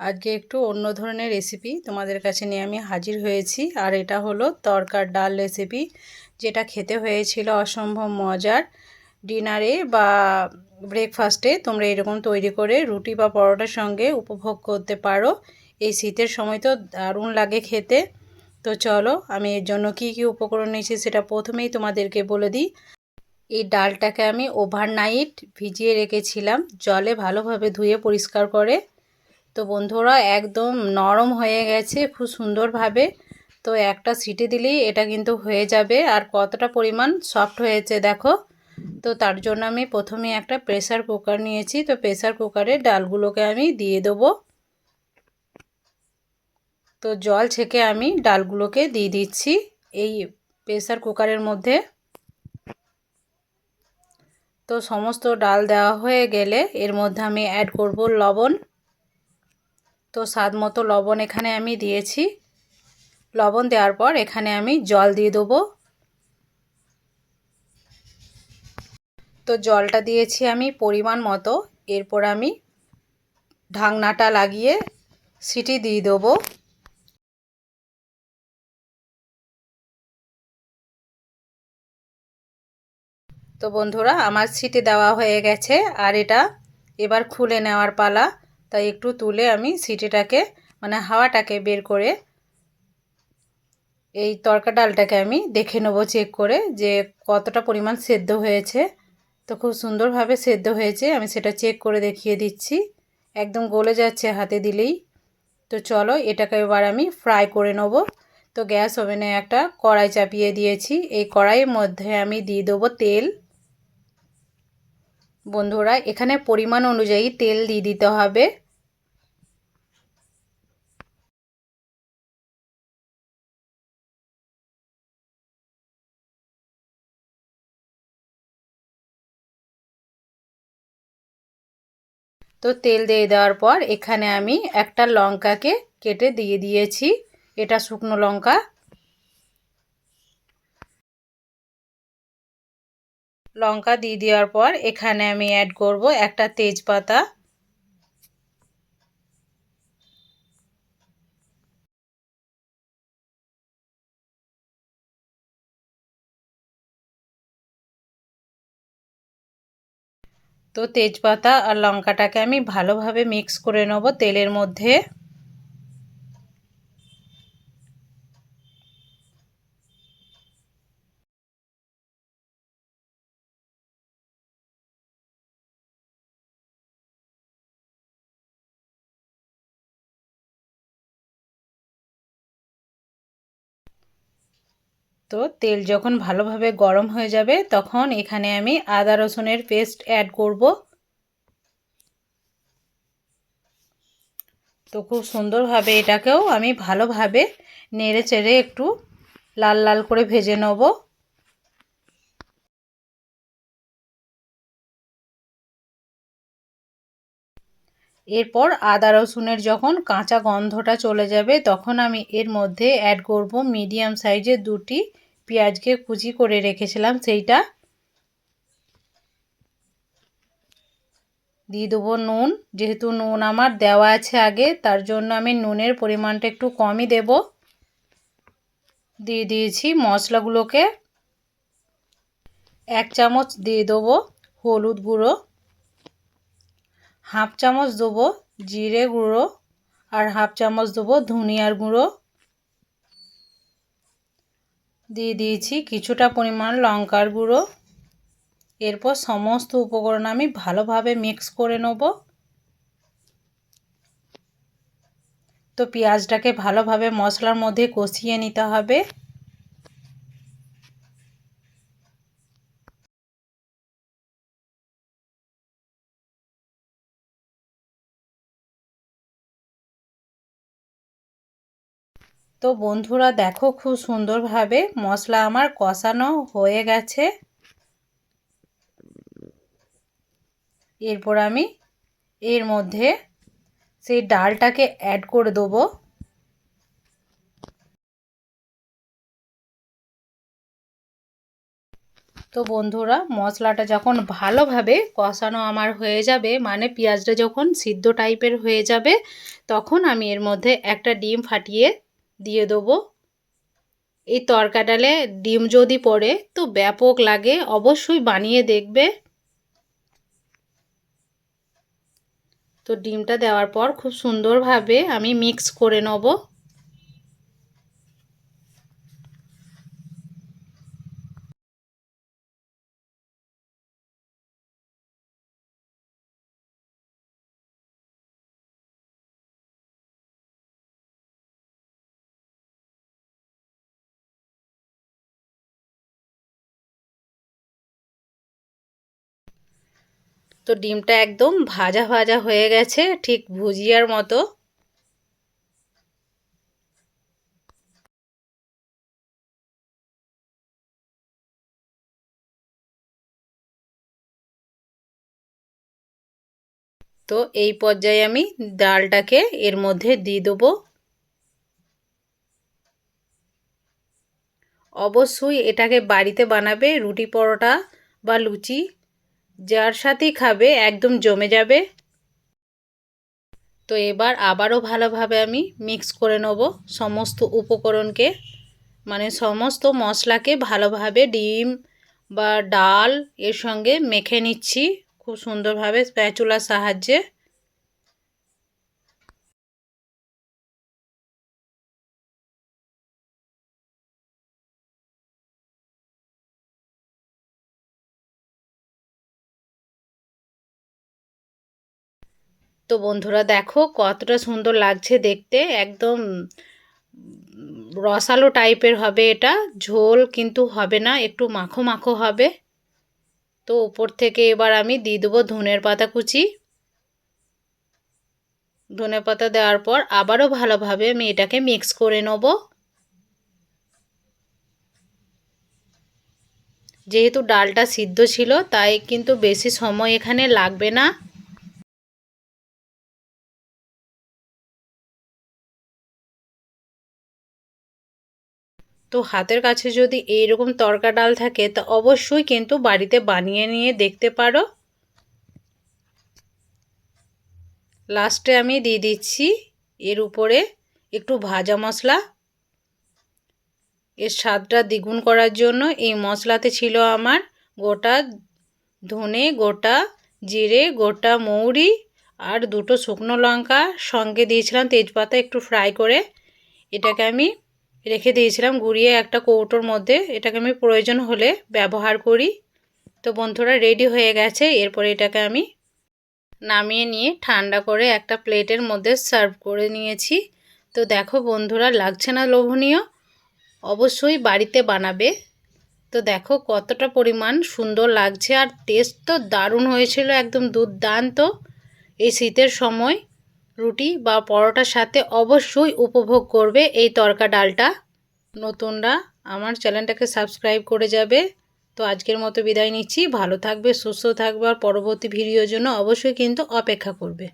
আজকে একটু অন্য ধরনের রেসিপি তোমাদের কাছে নিয়ে আমি হাজির হয়েছি। আর এটা হলো তরকার ডাল রেসিপি যেটা খেতে হয়েছিল অসম্ভব মজার। ডিনারে বা ব্রেকফাস্টে তোমরা এরকম তৈরি করে রুটি বা পরোটার সঙ্গে উপভোগ করতে পারো। এই শীতের সময় তো দারুণ লাগে খেতে। তো চলো, আমি এর জন্য কি কি উপকরণ নিয়েছি সেটা প্রথমেই তোমাদেরকে বলে দিই। এই ডালটাকে আমি ওভারনাইট ভিজিয়ে রেখেছিলাম। জলে ভালোভাবে ধুয়ে পরিষ্কার করে তো বন্ধুরা, একদম নরম হয়ে গেছে, খুব সুন্দরভাবে। তো একটা সিটি দিলেই এটা কিন্তু হয়ে যাবে। আর কতটা পরিমাণ সফট হয়েছে দেখো। তো তার জন্য আমি প্রথমে একটা প্রেসার কুকার নিয়েছি। তো প্রেসার কুকারে ডালগুলোকে আমি দিয়ে দেবো। তো জল ছেঁকে আমি ডালগুলোকে দিয়ে দিচ্ছি এই প্রেসার কুকারের মধ্যে। তো সমস্ত ডাল দেওয়া হয়ে গেলে এর মধ্যে আমি অ্যাড করব লবণ। তো স্বাদ মতো লবণ এখানে আমি দিয়েছি। লবণ দেওয়ার পর এখানে আমি জল দিয়ে দেবো। তো জলটা দিয়েছি আমি পরিমাণ মতো। এরপর আমি ঢাকনাটা লাগিয়ে সিটি দিয়ে দেবো। তো বন্ধুরা, আমার সিটি দেওয়া হয়ে গেছে। আর এটা এবার খুলে নেওয়ার পালা। তাই একটু তুলে আমি সিটিটাকে মানে হাওয়াটাকে বের করে এই তরকা ডালটাকে আমি দেখে নেব, চেক করে যে কতটা পরিমাণ সেদ্ধ হয়েছে। তো খুব সুন্দরভাবে সেদ্ধ হয়েছে, আমি সেটা চেক করে দেখিয়ে দিচ্ছি। একদম গলে যাচ্ছে হাতে দিলেই। তো চলো, এটাকে এবার আমি ফ্রাই করে নেব। তো গ্যাস ওভেনে একটা কড়াই চাপিয়ে দিয়েছি। এই কড়াইয়ের মধ্যে আমি দিয়ে দেবো তেল। বন্ধুরা, এখানে পরিমাণ অনুযায়ী তেল দিয়ে দিতে হবে। তো তেল দিয়ে দেওয়ার পর এখানে আমি একটা লঙ্কাকে কেটে দিয়ে দিয়েছি। এটা শুকনো লঙ্কা। লঙ্কা দিয়ে দেওয়ার পর এখানে আমি অ্যাড করব একটা তেজপাতা। তো তেজপাতা আর লঙ্কাটাকে আমি ভালোভাবে মিক্স করে নেব তেলের মধ্যে। তো তেল যখন ভালোভাবে গরম হয়ে যাবে, তখন এখানে আমি আদা রসুনের পেস্ট অ্যাড করব। তো খুব সুন্দরভাবে এটাকেও আমি ভালোভাবে নেড়ে চেড়ে একটু লাল লাল করে ভেজে নেব। এরপর আদা রসুনের যখন কাঁচা গন্ধটা চলে যাবে, তখন আমি এর মধ্যে অ্যাড করব মিডিয়াম সাইজের দুটি পেঁয়াজকে কুচি করে রেখেছিলাম, সেইটা দিয়ে দেবো নুন। যেহেতু নুন আমার দেওয়া আছে আগে, তার জন্য আমি নুনের পরিমাণটা একটু কমই দেব। দিয়ে দিয়েছি মশলাগুলোকে। এক চামচ দিয়ে দেবো হলুদ গুঁড়ো। হাফ চামচ দেবো জিরে গুঁড়ো। আর হাফ চামচ দেবো ধনিয়ার গুঁড়ো। দিয়ে দিয়েছি কিছুটা পরিমাণ লঙ্কার গুঁড়ো। এরপর সমস্ত উপকরণ আমি ভালোভাবে মিক্স করে নেব। তো পেঁয়াজটাকে ভালোভাবে মশলার মধ্যে কষিয়ে নিতে হবে। তো বন্ধুরা দেখো খুব সুন্দরভাবে মশলা আমার কষানো হয়ে গেছে। এরপর আমি এর মধ্যে সেই ডালটাকে অ্যাড করে দেবো। তো বন্ধুরা মশলাটা যখন ভালোভাবে কষানো আমার হয়ে যাবে মানে পেঁয়াজটা যখন সিদ্ধ টাইপের হয়ে যাবে, তখন আমি এর মধ্যে একটা ডিম ফাটিয়ে দিয়ে দেবো। এই তরকা ডালে ডিম যদি পড়ে তো ব্যাপক লাগে, অবশ্যই বানিয়ে দেখবে। তো ডিমটা দেওয়ার পর খুব সুন্দরভাবে আমি মিক্স করে নেব। তো ডিমটা একদম ভাজা ভাজা হয়ে গেছে, ঠিক ভুজিয়ার মতো। তো এই পর্যায়ে আমি ডালটাকে এর মধ্যে দিয়ে দেবো। অবশ্যই এটাকে বাড়িতে বানাবে রুটি পরোটা বা লুচি। যার সাথেই খাবে, একদম জমে যাবে। তো এবার আবারও ভালোভাবে আমি মিক্স করে নেব সমস্ত উপকরণকে। মানে সমস্ত মশলাকে ভালোভাবে ডিম বা ডাল এর সঙ্গে মেখে নিচ্ছি। খুব সুন্দরভাবে স্প্যাচুলার সাহায্যে। তো বন্ধুরা দেখো কতটা সুন্দর লাগছে দেখতে। একদম রসালো টাইপের হবে এটা। ঝোল কিন্তু হবে না, একটু মাখো মাখো হবে। তো উপর থেকে এবার আমি দিয়ে দেবো ধনের পাতা কুচি। ধনে পাতা দেওয়ার পর আবারও ভালোভাবে আমি এটাকে মিক্স করে নেব। যেহেতু ডালটা সিদ্ধ ছিল, তাই কিন্তু বেশি সময় এখানে লাগবে না। তো হাতের কাছে যদি এইরকম তরকা ডাল থাকে, তা অবশ্যই কিন্তু বাড়িতে বানিয়ে নিয়ে দেখতে পারো। লাস্টে আমি দিয়ে দিচ্ছি, এর উপরে একটু ভাজা মশলা। এর স্বাদটা দ্বিগুণ করার জন্য এই মশলাতে ছিল আমার গোটা ধনে, গোটা জিরে, গোটা মৌরি আর দুটো শুকনো লঙ্কা। সঙ্গে দিয়েছিলাম তেজপাতা একটু ফ্রাই করে। এটাকে আমি রেখে দিয়েছিলাম, গুড়িয়ে একটা কৌটোর মধ্যে। এটাকে আমি প্রয়োজন হলে ব্যবহার করি। তো বন্ধুরা রেডি হয়ে গেছে। এরপরে এটাকে আমি নামিয়ে নিয়ে ঠান্ডা করে একটা প্লেটের মধ্যে সার্ভ করে নিয়েছি। তো দেখো বন্ধুরা, লাগছে না লোভনীয়? অবশ্যই বাড়িতে বানাবে। তো দেখো কতটা পরিমাণ সুন্দর লাগছে। আর টেস্ট তো দারুণ হয়েছিল, একদম দুর্দান্ত। এই শীতের সময় রুটি বা পরোটার সাথে অবশ্যই উপভোগ করবে এই তরকা ডালটা। নতুনরা আমার চ্যানেলটাকে সাবস্ক্রাইব করে যাবে। তো আজকের মতো বিদায় নিচ্ছি। ভালো থাকবে, সুস্থ থাকবে, আর পরবর্তী ভিডিওর জন্য অবশ্যই কিন্তু অপেক্ষা করবে।